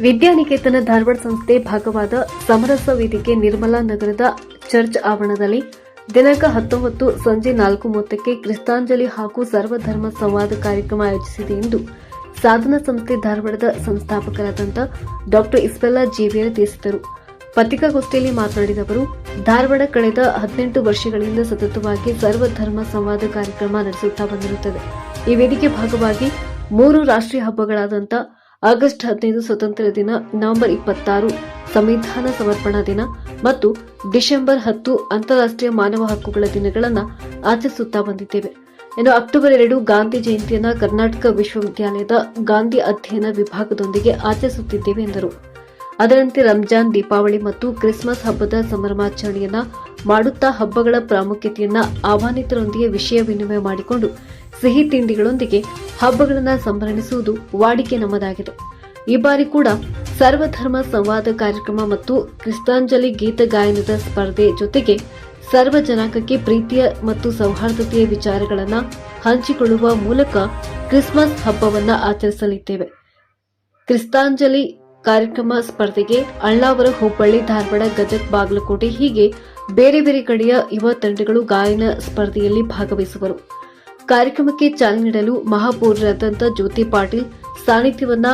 ವಿದ್ಯಾನಿಕೇತನ ಧಾರವಾಡ ಸಂಸ್ಥೆ ಭಾಗವಾದ ಸಮರಸ ವೇದಿಕೆ ನಿರ್ಮಲಾ ನಗರದ ಚರ್ಚ್ ಆವರಣದಲ್ಲಿ ದಿನಾಂಕ ಹತ್ತೊಂಬತ್ತು ಸಂಜೆ ನಾಲ್ಕು ಮೂವತ್ತಕ್ಕೆ ಕ್ರಿಸ್ತಾಂಜಲಿ ಹಾಗೂ ಸರ್ವಧರ್ಮ ಸಂವಾದ ಕಾರ್ಯಕ್ರಮ ಆಯೋಜಿಸಿದೆ ಎಂದು ಸಾಧನಾ ಸಂಸ್ಥೆ ಧಾರವಾಡದ ಸಂಸ್ಥಾಪಕರಾದಂಥ ಡಾಕ್ಟರ್ ಇಸ್ಬೆಲ್ಲಾ ಜೇವಿಯರ್ ತಿಳಿಸಿದರು. ಪತ್ರಿಕಾಗೋಷ್ಠಿಯಲ್ಲಿ ಮಾತನಾಡಿದ ಅವರು, ಧಾರವಾಡ ಕಳೆದ ಹದಿನೆಂಟು ವರ್ಷಗಳಿಂದ ಸತತವಾಗಿ ಸರ್ವಧರ್ಮ ಸಂವಾದ ಕಾರ್ಯಕ್ರಮ ನಡೆಸುತ್ತಾ ಬಂದಿರುತ್ತದೆ. ಈ ವೇದಿಕೆ ಭಾಗವಾಗಿ ಮೂರು ರಾಷ್ಟ್ರೀಯ ಹಬ್ಬಗಳಾದಂಥ ಆಗಸ್ಟ್ ಹದಿನೈದು ಸ್ವತಂತ್ರ ದಿನ, ನವೆಂಬರ್ ಇಪ್ಪತ್ತಾರು ಸಂವಿಧಾನ ಸಮರ್ಪಣಾ ದಿನ ಮತ್ತು ಡಿಸೆಂಬರ್ ಹತ್ತು ಅಂತಾರಾಷ್ಟ್ರೀಯ ಮಾನವ ಹಕ್ಕುಗಳ ದಿನಗಳನ್ನು ಆಚರಿಸುತ್ತಾ ಬಂದಿದ್ದೇವೆ. ಇನ್ನು ಅಕ್ಟೋಬರ್ ಎರಡು ಗಾಂಧಿ ಜಯಂತಿಯನ್ನ ಕರ್ನಾಟಕ ವಿಶ್ವವಿದ್ಯಾಲಯದ ಗಾಂಧಿ ಅಧ್ಯಯನ ವಿಭಾಗದೊಂದಿಗೆ ಆಚರಿಸುತ್ತಿದ್ದೇವೆ ಎಂದರು. ಅದರಂತೆ ರಂಜಾನ್, ದೀಪಾವಳಿ ಮತ್ತು ಕ್ರಿಸ್ಮಸ್ ಹಬ್ಬದ ಸಂಭ್ರಮಾಚರಣೆಯನ್ನ ಮಾಡುತ್ತಾ ಹಬ್ಬಗಳ ಪ್ರಾಮುಖ್ಯತೆಯನ್ನ ಆಹ್ವಾನಿತರೊಂದಿಗೆ ವಿಷಯ ವಿನಿಮಯ ಮಾಡಿಕೊಂಡು ಸಿಹಿ ತಿಂಡಿಗಳೊಂದಿಗೆ ಹಬ್ಬಗಳನ್ನು ಸಂಭ್ರಮಿಸುವುದು ವಾಡಿಕೆ ನಮ್ಮದಾಗಿದೆ. ಈ ಬಾರಿ ಕೂಡ ಸರ್ವಧರ್ಮ ಸಂವಾದ ಕಾರ್ಯಕ್ರಮ ಮತ್ತು ಕ್ರಿಸ್ತಾಂಜಲಿ ಗೀತ ಗಾಯನದ ಸ್ಪರ್ಧೆ ಜೊತೆಗೆ ಸರ್ವ ಜನಾಂಗಕ್ಕೆ ಪ್ರೀತಿಯ ಮತ್ತು ಸೌಹಾರ್ದತೆಯ ವಿಚಾರಗಳನ್ನು ಹಂಚಿಕೊಳ್ಳುವ ಮೂಲಕ ಕ್ರಿಸ್ಮಸ್ ಹಬ್ಬವನ್ನು ಆಚರಿಸಲಿದ್ದೇವೆ. ಕ್ರಿಸ್ತಾಂಜಲಿ ಕಾರ್ಯಕ್ರಮ ಸ್ಪರ್ಧೆಗೆ ಅಳ್ಳಾವರ ಹುಬ್ಬಳ್ಳಿ ಧಾರವಾಡ ಗದಗ್ ಬಾಗಲಕೋಟೆ ಹೀಗೆ ಬೇರೆ ಬೇರೆ ಕಡೆಯ ಯುವ ತಂಡಗಳು ಗಾಯನ ಸ್ಪರ್ಧೆಯಲ್ಲಿ ಭಾಗವಹಿಸುವರು. ಕಾರ್ಯಕ್ರಮಕ್ಕೆ ಚಾಲನೆ ನೀಡಲು ಮಹಾಪೌರರಾದಂಥ ಜ್ಯೋತಿ ಪಾಟೀಲ್, ಸಾನ್ನಿಧ್ಯವನ್ನ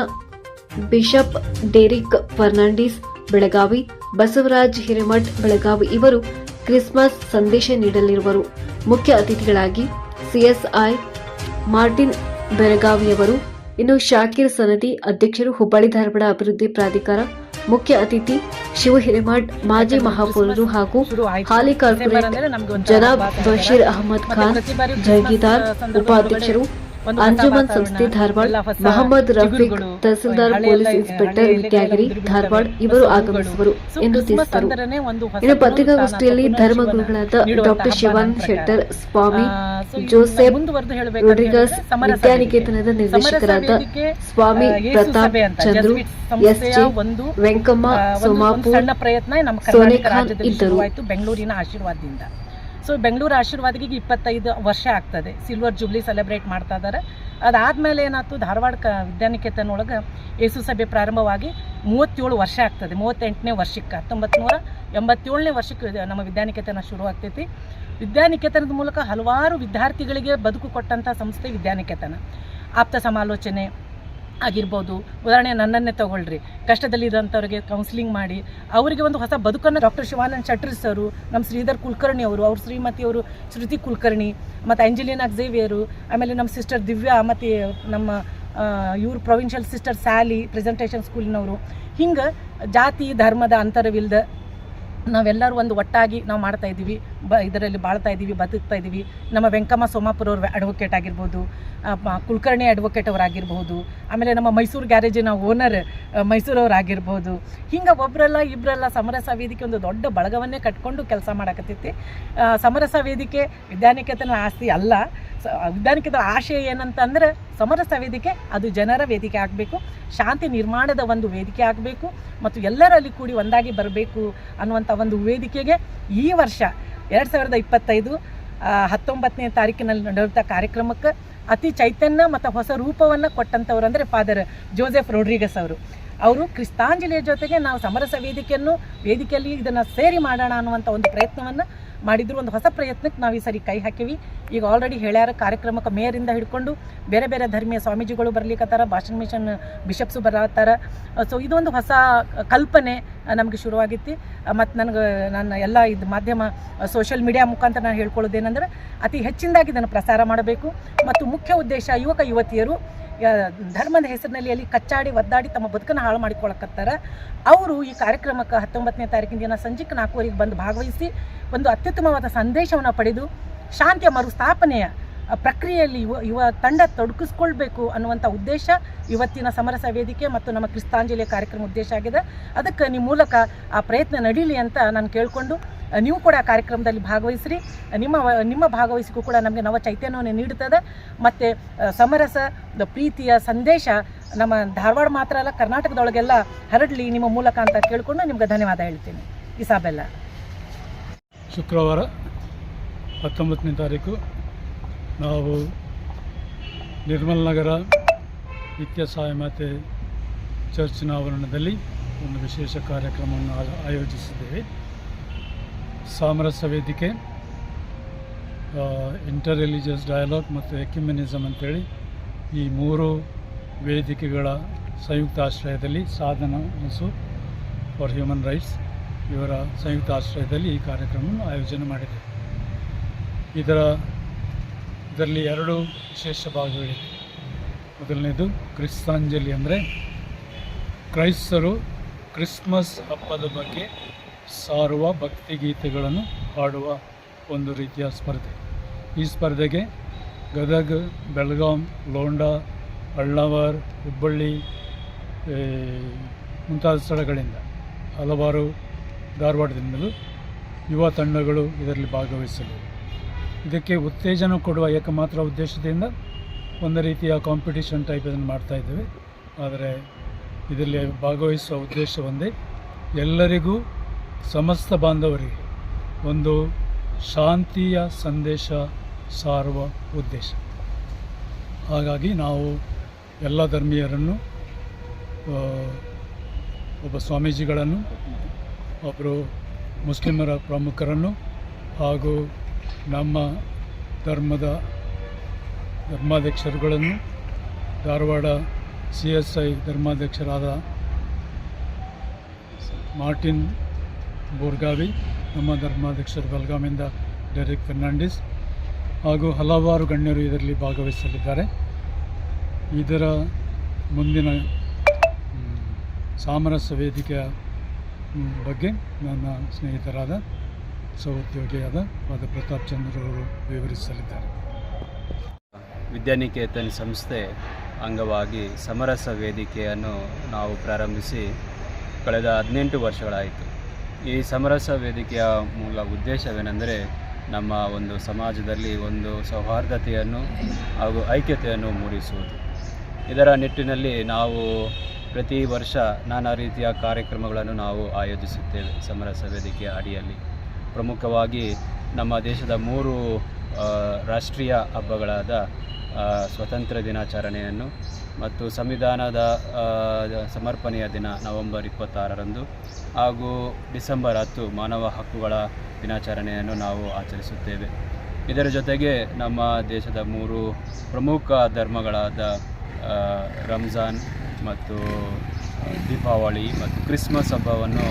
ಬಿಷಪ್ ಡೆರಿಕ್ ಫರ್ನಾಂಡಿಸ್, ಬೆಳಗಾವಿ, ಬಸವರಾಜ್ ಹಿರೇಮಠ್, ಬೆಳಗಾವಿ ಇವರು ಕ್ರಿಸ್ಮಸ್ ಸಂದೇಶ ನೀಡಲಿರುವರು. ಮುಖ್ಯ ಅತಿಥಿಗಳಾಗಿ ಸಿಎಸ್ಐ ಮಾರ್ಟಿನ್ ಬೆಳಗಾವಿಯವರು ಇನ್ನು ಶಾಕಿರ್ ಸನದಿ ಅಧ್ಯಕ್ಷರು, ಹುಬ್ಬಳ್ಳಿ ಧಾರವಾಡ ಅಭಿವೃದ್ಧಿ ಪ್ರಾಧಿಕಾರ ಮುಖ್ಯ ಅತಿಥಿ ಶಿವ ಹಿರೇಮಠ್ ಮಾಜಿ ಮಹಾಪೌರರು ಹಾಗೂ ಹಾಲಿ ಕಾರ್ಪೊರೇಟ್ ಜನಾಬ್ ಬಶೀರ್ ಅಹಮದ್ ಖಾನ್ ಜಹಗೀದಾರ್ ಉಪಾಧ್ಯಕ್ಷರು ಅಂಜುಮನ್ ಸಂಸ್ಥೆ ಧಾರವಾಡ ಮೊಹಮ್ಮದ್ ರಫೀಕ್ ತಹಸೀಲ್ದಾರ್ ಪೊಲೀಸ್ ಇನ್ಸ್ಪೆಕ್ಟರ್ ವಿದ್ಯಾಗಿರಿ ಧಾರವಾಡ ಇವರು ಆಗಮಿಸುವರು ಎಂದು ತಿಳಿಸಿದರು. ಇನ್ನು ಪತ್ರಿಕಾಗೋಷ್ಠಿಯಲ್ಲಿ ಧರ್ಮಗುರುಗಳಾದ ಡಾಕ್ಟರ್ ಶಿವಾನಂದ ಶೆಟ್ಟರ್ ಸ್ವಾಮಿ ಜೋಸೆಫ್ ರೊಡ್ರಿಗಸ್ ವಿದ್ಯಾನಿಕೇತನದ ನಿರ್ದೇಶಕರಾದ ಸ್ವಾಮಿ ಪ್ರತಾಪ್ ಚಂದ್ರು ಎಸ್ ಒಂದು ವೆಂಕಮ್ಮ ಸೋಮಾಪುರ್ ಸಣ್ಣ ಪ್ರಯತ್ನ ನಮ್ಮ ಸೋನೆ ಕರ್ನಾಟಕ ಖಾನ್ ಇದ್ದರು. ಬೆಂಗಳೂರಿನ ಆಶೀರ್ವಾದದಿಂದ. ಸೊ ಬೆಂಗಳೂರು ಆಶೀರ್ವಾದಿಗೆ ಇಪ್ಪತ್ತೈದು ವರ್ಷ ಆಗ್ತದೆ. ಸಿಲ್ವರ್ ಜೂಬ್ಲಿ ಸೆಲೆಬ್ರೇಟ್ ಮಾಡ್ತಾ ಇದ್ದಾರೆ. ಅದಾದಮೇಲೆ ಏನಾಯ್ತು? ಧಾರವಾಡ ಕ ವಿದ್ಯಾನಿಕೇತನ ಒಳಗೆ ಯೇಸು ಸಭೆ ಪ್ರಾರಂಭವಾಗಿ ಮೂವತ್ತೇಳು ವರ್ಷ ಆಗ್ತದೆ. ಮೂವತ್ತೆಂಟನೇ ವರ್ಷಕ್ಕೆ ಹತ್ತೊಂಬತ್ತು ಎಂಬತ್ತೇಳನೇ ವರ್ಷಕ್ಕೆ ನಮ್ಮ ವಿದ್ಯಾನಿಕೇತನ ಶುರು ಆಗ್ತೈತಿ. ವಿದ್ಯಾನಿಕೇತನದ ಮೂಲಕ ಹಲವಾರು ವಿದ್ಯಾರ್ಥಿಗಳಿಗೆ ಬದುಕು ಕೊಟ್ಟಂಥ ಸಂಸ್ಥೆ ವಿದ್ಯಾನಿಕೇತನ. ಆಪ್ತ ಸಮಾಲೋಚನೆ ಆಗಿರ್ಬೋದು. ಉದಾಹರಣೆ ನನ್ನನ್ನೇ ತಗೊಳ್ಳ್ರಿ ಕಷ್ಟದಲ್ಲಿ ಇದ್ದಂಥವ್ರಿಗೆ ಕೌನ್ಸಿಲಿಂಗ್ ಮಾಡಿ, ಅವರಿಗೆ ಒಂದು ಹೊಸ ಬದುಕನ್ನು ಡಾಕ್ಟರ್ ಶಿವಾನಂದ್ ಶೆಟ್ರಿ ಸರು ನಮ್ಮ ಶ್ರೀಧರ್ ಕುಲಕರ್ಣಿ ಅವರು, ಅವ್ರ ಶ್ರೀಮತಿಯವರು ಶ್ರುತಿ ಕುಲಕರ್ಣಿ, ಮತ್ತು ಅಂಜಲಿನಾ ಝೇವಿಯರು, ಆಮೇಲೆ ನಮ್ಮ ಸಿಸ್ಟರ್ ದಿವ್ಯಾ, ಮತ್ತು ನಮ್ಮ ಇವರು ಪ್ರೊವಿನ್ಷಿಯಲ್ ಸಿಸ್ಟರ್ ಸ್ಯಾಲಿ ಪ್ರೆಸೆಂಟೇಷನ್ ಸ್ಕೂಲಿನವರು ಹಿಂಗೆ ಜಾತಿ, ಧರ್ಮದ ಅಂತರವಿಲ್ಲದ ನಾವೆಲ್ಲರೂ ಒಂದು ಒಟ್ಟಾಗಿ ನಾವು ಮಾಡ್ತಾ ಇದ್ದೀವಿ, ಬ ಇದರಲ್ಲಿ ಬಾಳ್ತಾ ಇದ್ದೀವಿ, ಬದುಕ್ತಾ ಇದ್ದೀವಿ. ನಮ್ಮ ವೆಂಕಮ್ಮ ಸೋಮಾಪುರ ಅವ್ರ ಅಡ್ವೊಕೇಟ್ ಆಗಿರ್ಬೋದು ಕುಲಕರ್ಣಿ ಅಡ್ವೊಕೇಟ್ ಅವರಾಗಿರ್ಬೋದು ಆಮೇಲೆ ನಮ್ಮ ಮೈಸೂರು ಗ್ಯಾರೇಜಿನ ಓನರ್ ಮೈಸೂರವ್ರಾಗಿರ್ಬೋದು ಹಿಂಗೆ ಒಬ್ಬರಲ್ಲ ಇಬ್ಬರಲ್ಲ ಸಮರಸ ವೇದಿಕೆ ಒಂದು ದೊಡ್ಡ ಬಳಗವನ್ನೇ ಕಟ್ಕೊಂಡು ಕೆಲಸ ಮಾಡಕತ್ತೈತಿ. ಸಮರಸ ವೇದಿಕೆ ವಿದ್ಯಾನಿಕೇತನ ಆಸ್ತಿ ಅಲ್ಲ. ವಿದ್ಯಾನಿಕೇತನ ಆಶಯ ಏನಂತಂದ್ರೆ ಸಮರಸ ವೇದಿಕೆ ಅದು ಜನರ ವೇದಿಕೆ ಆಗಬೇಕು. ಶಾಂತಿ ನಿರ್ಮಾಣದ ಒಂದು ವೇದಿಕೆ ಆಗಬೇಕು ಮತ್ತು ಎಲ್ಲರಲ್ಲಿ ಕೂಡಿ ಒಂದಾಗಿ ಬರಬೇಕು ಅನ್ನುವಂಥ ಒಂದು ವೇದಿಕೆಗೆ ಈ ವರ್ಷ ಎರಡು ಸಾವಿರದ ಇಪ್ಪತ್ತೈದು ಹತ್ತೊಂಬತ್ತನೇ ತಾರೀಕಿನಲ್ಲಿ ನಡೆಯುವಂಥ ಕಾರ್ಯಕ್ರಮಕ್ಕೆ ಅತಿ ಚೈತನ್ಯ ಮತ್ತು ಹೊಸ ರೂಪವನ್ನು ಕೊಟ್ಟಂಥವ್ರು ಅಂದರೆ ಫಾದರ್ ಜೋಸೆಫ್ ರೋಡ್ರಿಗಸ್ ಅವರು. ಅವರು ಕ್ರಿಸ್ತಾಂಜಲಿಯ ಜೊತೆಗೆ ನಾವು ಸಮರಸ ವೇದಿಕೆಯನ್ನು ವೇದಿಕೆಯಲ್ಲಿ ಇದನ್ನು ಸೇರಿ ಮಾಡೋಣ ಅನ್ನುವಂಥ ಒಂದು ಪ್ರಯತ್ನವನ್ನು ಮಾಡಿದ್ರು ಒಂದು ಹೊಸ ಪ್ರಯತ್ನಕ್ಕೆ ನಾವು ಈ ಸರಿ ಕೈ ಹಾಕಿವಿ. ಈಗ ಆಲ್ರೆಡಿ ಹೇಳ್ಯಾರ ಕಾರ್ಯಕ್ರಮಕ್ಕೆ ಮೇಯರಿಂದ ಹಿಡ್ಕೊಂಡು ಬೇರೆ ಬೇರೆ ಧರ್ಮೀಯ ಸ್ವಾಮೀಜಿಗಳು ಬರ್ಲಿಕ್ಕತ್ತಾರ ಭಾಷಣ ಮಿಷನ್ ಬಿಷಪ್ಸು ಬರತ್ತಾರ. ಸೊ ಇದೊಂದು ಹೊಸ ಕಲ್ಪನೆ ನಮಗೆ ಶುರುವಾಗಿತ್ತು. ಮತ್ತು ನನಗೆ ನನ್ನ ಎಲ್ಲ ಇದು ಮಾಧ್ಯಮ ಸೋಷಿಯಲ್ ಮೀಡಿಯಾ ಮುಖಾಂತರ ನಾನು ಹೇಳ್ಕೊಳ್ಳೋದೇನೆಂದ್ರೆ ಅತಿ ಹೆಚ್ಚಿನದಾಗಿ ಇದನ್ನು ಪ್ರಸಾರ ಮಾಡಬೇಕು. ಮತ್ತು ಮುಖ್ಯ ಉದ್ದೇಶ ಯುವಕ ಯುವತಿಯರು ಧರ್ಮದ ಹೆಸರಿನಲ್ಲಿ ಅಲ್ಲಿ ಕಚ್ಚಾಡಿ, ಒದ್ದಾಡಿ ತಮ್ಮ ಬದುಕನ್ನು ಹಾಳು ಮಾಡಿಕೊಳ್ಳಕತ್ತಾರ. ಅವರು ಈ ಕಾರ್ಯಕ್ರಮಕ್ಕೆ ಹತ್ತೊಂಬತ್ತನೇ ತಾರೀಕಿನ ದಿನ ಸಂಜೆಗೆ ನಾಲ್ಕೂವರೆಗೆ ಬಂದು ಭಾಗವಹಿಸಿ ಒಂದು ಅತ್ಯುತ್ತಮವಾದ ಸಂದೇಶವನ್ನು ಪಡೆದು ಶಾಂತಿಯ ಮರುಸ್ಥಾಪನೆಯ ಪ್ರಕ್ರಿಯೆಯಲ್ಲಿ ಯುವ ಯುವ ತಂಡ ತೊಡಗಿಸ್ಕೊಳ್ಬೇಕು ಅನ್ನುವಂಥ ಉದ್ದೇಶ ಇವತ್ತಿನ ಸಮರಸ ವೇದಿಕೆ ಮತ್ತು ನಮ್ಮ ಕ್ರಿಸ್ತಾಂಜಲಿಯ ಕಾರ್ಯಕ್ರಮ ಉದ್ದೇಶ ಆಗಿದೆ. ಅದಕ್ಕೆ ನಿಮ್ಮ ಮೂಲಕ ಆ ಪ್ರಯತ್ನ ನಡೀಲಿ ಅಂತ ನಾನು ಕೇಳಿಕೊಂಡು ನೀವು ಕೂಡ ಕಾರ್ಯಕ್ರಮದಲ್ಲಿ ಭಾಗವಹಿಸ್ರಿ. ನಿಮ್ಮ ನಿಮ್ಮ ಭಾಗವಹಿಸಿಗೂ ಕೂಡ ನಮಗೆ ನವ ಚೈತನ್ಯವನ್ನು ನೀಡುತ್ತದೆ. ಮತ್ತು ಸಮರಸ ಪ್ರೀತಿಯ ಸಂದೇಶ ನಮ್ಮ ಧಾರವಾಡ ಮಾತ್ರ ಅಲ್ಲ, ಕರ್ನಾಟಕದೊಳಗೆಲ್ಲ ಹರಡಲಿ ನಿಮ್ಮ ಮೂಲಕ ಅಂತ ಕೇಳಿಕೊಂಡು ನಿಮ್ಗೆ ಧನ್ಯವಾದ ಹೇಳ್ತೀನಿ. ಇಸಾಬೆಲ್ಲ. ಶುಕ್ರವಾರ ಹತ್ತೊಂಬತ್ತನೇ ತಾರೀಕು ನಾವು ನಿರ್ಮಲ್ ನಗರ ನಿತ್ಯ ಮಾತೆ ಚರ್ಚಿನ ಆವರಣದಲ್ಲಿ ಒಂದು ವಿಶೇಷ ಕಾರ್ಯಕ್ರಮವನ್ನು ಆಯೋಜಿಸಿದ್ದೇವೆ. ಸಾಮರಸ್ಯ ವೇದಿಕೆ ಇಂಟರ್ ರಿಲಿಜಿಯಸ್ ಡಯಲಾಗ್ ಮತ್ತು ಎಕ್ಯುಮಿನಿಸಮ್ ಅಂತೇಳಿ ಈ ಮೂರು ವೇದಿಕೆಗಳ ಸಂಯುಕ್ತ ಆಶ್ರಯದಲ್ಲಿ ಸಾಧನ ಮಸು ಫಾರ್ ಹ್ಯೂಮನ್ ರೈಟ್ಸ್ ಇವರ ಸಂಯುಕ್ತ ಆಶ್ರಯದಲ್ಲಿ ಈ ಕಾರ್ಯಕ್ರಮವನ್ನು ಆಯೋಜನೆ ಮಾಡಿದೆ. ಇದರ ಇದರಲ್ಲಿ ಎರಡು ವಿಶೇಷ ಭಾಗಗಳಿವೆ. ಮೊದಲನೇದು ಕ್ರಿಸ್ತಾಂಜಲಿ ಅಂದರೆ ಕ್ರೈಸ್ತರು ಕ್ರಿಸ್ಮಸ್ ಹಬ್ಬದ ಬಗ್ಗೆ ಸಾರುವ ಭಕ್ತಿಗೀತೆಗಳನ್ನು ಹಾಡುವ ಒಂದು ರೀತಿಯ ಸ್ಪರ್ಧೆ. ಈ ಸ್ಪರ್ಧೆಗೆ ಗದಗ, ಬೆಳಗಾಂ, ಲೋಂಡ ಅಳ್ನಾವರ್ ಹುಬ್ಬಳ್ಳಿ ಮುಂತಾದ ಸ್ಥಳಗಳಿಂದ ಹಲವಾರು ಧಾರವಾಡದಿಂದಲೂ ಯುವ ತಂಡಗಳು ಇದರಲ್ಲಿ ಭಾಗವಹಿಸಲಿವೆ. ಇದಕ್ಕೆ ಉತ್ತೇಜನ ಕೊಡುವ ಏಕಮಾತ್ರ ಉದ್ದೇಶದಿಂದ ಒಂದು ರೀತಿಯ ಕಾಂಪಿಟಿಷನ್ ಟೈಪ್ ಇದನ್ನು ಮಾಡ್ತಾ ಇದ್ದೇವೆ. ಆದರೆ ಇದರಲ್ಲಿ ಭಾಗವಹಿಸುವ ಉದ್ದೇಶ ಒಂದೇ. ಎಲ್ಲರಿಗೂ ಸಮಸ್ತ ಬಾಂಧವರಿಗೆ ಒಂದು ಶಾಂತಿಯ ಸಂದೇಶ ಸಾರುವ ಉದ್ದೇಶ. ಹಾಗಾಗಿ ನಾವು ಎಲ್ಲ ಧರ್ಮೀಯರನ್ನು ಒಬ್ಬ ಸ್ವಾಮೀಜಿಗಳನ್ನು ಒಬ್ಬರು ಮುಸ್ಲಿಮರ ಪ್ರಮುಖರನ್ನು ಹಾಗೂ ನಮ್ಮ ಧರ್ಮದ ಧರ್ಮಾಧ್ಯಕ್ಷರುಗಳನ್ನು ಧಾರವಾಡ ಸಿ ಎಸ್ ಐ ಧರ್ಮಾಧ್ಯಕ್ಷರಾದ ಮಾರ್ಟಿನ್ ಬೋರ್ಗಾವಿ, ನಮ್ಮ ಧರ್ಮಾಧ್ಯಕ್ಷರು ಬೆಲ್ಗಾಮಿಂದ ಡೆರಿಕ್ ಫರ್ನಾಂಡಿಸ್ ಹಾಗೂ ಹಲವಾರು ಗಣ್ಯರು ಇದರಲ್ಲಿ ಭಾಗವಹಿಸಲಿದ್ದಾರೆ. ಇದರ ಮುಂದಿನ ಸಾಮರಸ್ಯ ವೇದಿಕೆಯ ಬಗ್ಗೆ ನನ್ನ ಸ್ನೇಹಿತರಾದ ಸಹೋದ್ಯೋಗಿಯಾದ ವಾದ ಪ್ರತಾಪ್ ಚಂದ್ರವರು ವಿವರಿಸಲಿದ್ದಾರೆ. ವಿದ್ಯಾನಿಕೇತನ್ ಸಂಸ್ಥೆ ಅಂಗವಾಗಿ ಸಮರಸ ವೇದಿಕೆಯನ್ನು ನಾವು ಪ್ರಾರಂಭಿಸಿ ಕಳೆದ ಹದಿನೆಂಟು ವರ್ಷಗಳಾಯಿತು. ಈ ಸಮರಸ ವೇದಿಕೆಯ ಮೂಲ ಉದ್ದೇಶವೇನೆಂದರೆ ನಮ್ಮ ಒಂದು ಸಮಾಜದಲ್ಲಿ ಒಂದು ಸೌಹಾರ್ದತೆಯನ್ನು ಹಾಗೂ ಐಕ್ಯತೆಯನ್ನು ಮೂಡಿಸುವುದು. ಇದರ ನಿಟ್ಟಿನಲ್ಲಿ ನಾವು ಪ್ರತಿ ವರ್ಷ ನಾನಾ ರೀತಿಯ ಕಾರ್ಯಕ್ರಮಗಳನ್ನು ನಾವು ಆಯೋಜಿಸುತ್ತೇವೆ ಸಮರಸ ವೇದಿಕೆಯ ಅಡಿಯಲ್ಲಿ. ಪ್ರಮುಖವಾಗಿ ನಮ್ಮ ದೇಶದ ಮೂರು ರಾಷ್ಟ್ರೀಯ ಹಬ್ಬಗಳಾದ ಸ್ವತಂತ್ರ ದಿನಾಚರಣೆಯನ್ನು ಮತ್ತು ಸಂವಿಧಾನದ ಸಮರ್ಪಣೆಯ ದಿನ ನವೆಂಬರ್ ಇಪ್ಪತ್ತಾರರಂದು ಹಾಗೂ ಡಿಸೆಂಬರ್ ಹತ್ತು ಮಾನವ ಹಕ್ಕುಗಳ ದಿನಾಚರಣೆಯನ್ನು ನಾವು ಆಚರಿಸುತ್ತೇವೆ. ಇದರ ಜೊತೆಗೆ ನಮ್ಮ ದೇಶದ ಮೂರು ಪ್ರಮುಖ ಧರ್ಮಗಳಾದ ರಂಜಾನ್ ಮತ್ತು ದೀಪಾವಳಿ ಮತ್ತು ಕ್ರಿಸ್ಮಸ್ ಹಬ್ಬವನ್ನು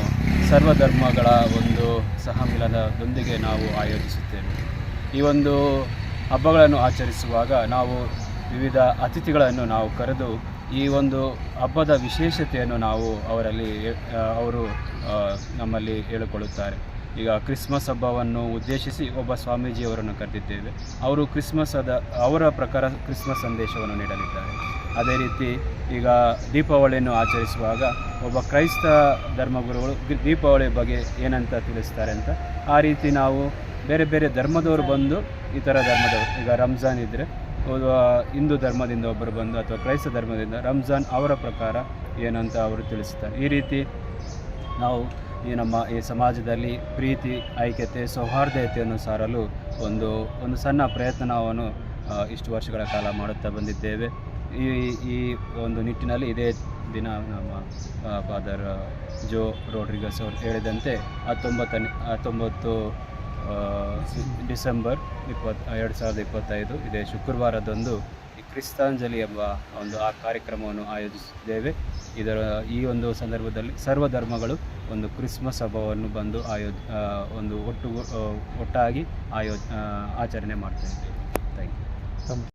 ಸರ್ವಧರ್ಮಗಳ ಒಂದು ಸಹಮಿಲನದೊಂದಿಗೆ ನಾವು ಆಯೋಜಿಸುತ್ತೇವೆ. ಈ ಒಂದು ಹಬ್ಬಗಳನ್ನು ಆಚರಿಸುವಾಗ ನಾವು ವಿವಿಧ ಅತಿಥಿಗಳನ್ನು ನಾವು ಕರೆದು ಈ ಒಂದು ಹಬ್ಬದ ವಿಶೇಷತೆಯನ್ನು ನಾವು ಅವರಲ್ಲಿ ಅವರು ನಮ್ಮಲ್ಲಿ ಹೇಳಿಕೊಳ್ಳುತ್ತಾರೆ. ಈಗ ಕ್ರಿಸ್ಮಸ್ ಹಬ್ಬವನ್ನು ಉದ್ದೇಶಿಸಿ ಒಬ್ಬ ಸ್ವಾಮೀಜಿಯವರನ್ನು ಕರೆದಿದ್ದೇವೆ. ಅವರು ಕ್ರಿಸ್ಮಸ್ ಅದ ಅವರ ಪ್ರಕಾರ ಕ್ರಿಸ್ಮಸ್ ಸಂದೇಶವನ್ನು ನೀಡಲಿದ್ದಾರೆ. ಅದೇ ರೀತಿ ಈಗ ದೀಪಾವಳಿಯನ್ನು ಆಚರಿಸುವಾಗ ಒಬ್ಬ ಕ್ರೈಸ್ತ ಧರ್ಮಗುರುಗಳು ದೀಪಾವಳಿ ಬಗ್ಗೆ ಏನಂತ ತಿಳಿಸ್ತಾರೆ ಅಂತ. ಆ ರೀತಿ ನಾವು ಬೇರೆ ಬೇರೆ ಧರ್ಮದವರು ಬಂದು ಇತರ ಧರ್ಮದವರು, ಈಗ ರಂಜಾನ್ ಇದ್ದರೆ ಹಿಂದೂ ಧರ್ಮದಿಂದ ಒಬ್ಬರು ಬಂದು ಅಥವಾ ಕ್ರೈಸ್ತ ಧರ್ಮದಿಂದ ರಂಜಾನ್ ಅವರ ಪ್ರಕಾರ ಏನಂತ ಅವರು ತಿಳಿಸ್ತಾರೆ. ಈ ರೀತಿ ನಾವು ಈ ನಮ್ಮ ಈ ಸಮಾಜದಲ್ಲಿ ಪ್ರೀತಿ, ಐಕ್ಯತೆ, ಸೌಹಾರ್ದತೆಯನ್ನು ಸಾರಲು ಒಂದು ಒಂದು ಸಣ್ಣ ಪ್ರಯತ್ನವನ್ನು ಇಷ್ಟು ವರ್ಷಗಳ ಕಾಲ ಮಾಡುತ್ತಾ ಬಂದಿದ್ದೇವೆ. ಈ ಈ ಒಂದು ನಿಟ್ಟಿನಲ್ಲಿ ಇದೇ ದಿನ ನಮ್ಮ ಫಾದರ್ ಜೋ ರೋಡ್ರಿಗಸ್ ಅವರು ಹೇಳಿದಂತೆ ಹತ್ತೊಂಬತ್ತನೇ, ಹತ್ತೊಂಬತ್ತು ಡಿಸೆಂಬರ್ ಇಪ್ಪತ್ತು ಎರಡು ಸಾವಿರದ ಇಪ್ಪತ್ತೈದು ಇದೇ ಶುಕ್ರವಾರದಂದು ಈ ಕ್ರಿಸ್ತಾಂಜಲಿ ಎಂಬ ಒಂದು ಆ ಕಾರ್ಯಕ್ರಮವನ್ನು ಆಯೋಜಿಸಿದ್ದೇವೆ. ಇದರ ಈ ಒಂದು ಸಂದರ್ಭದಲ್ಲಿ ಸರ್ವ ಧರ್ಮಗಳು ಒಂದು ಕ್ರಿಸ್ಮಸ್ ಹಬ್ಬವನ್ನು ಬಂದು ಆಯೋ ಒಂದು ಒಟ್ಟು ಒಟ್ಟಾಗಿ ಆಯೋ ಆಚರಣೆ ಮಾಡ್ತಾ ಇದ್ದೇವೆ. Thank you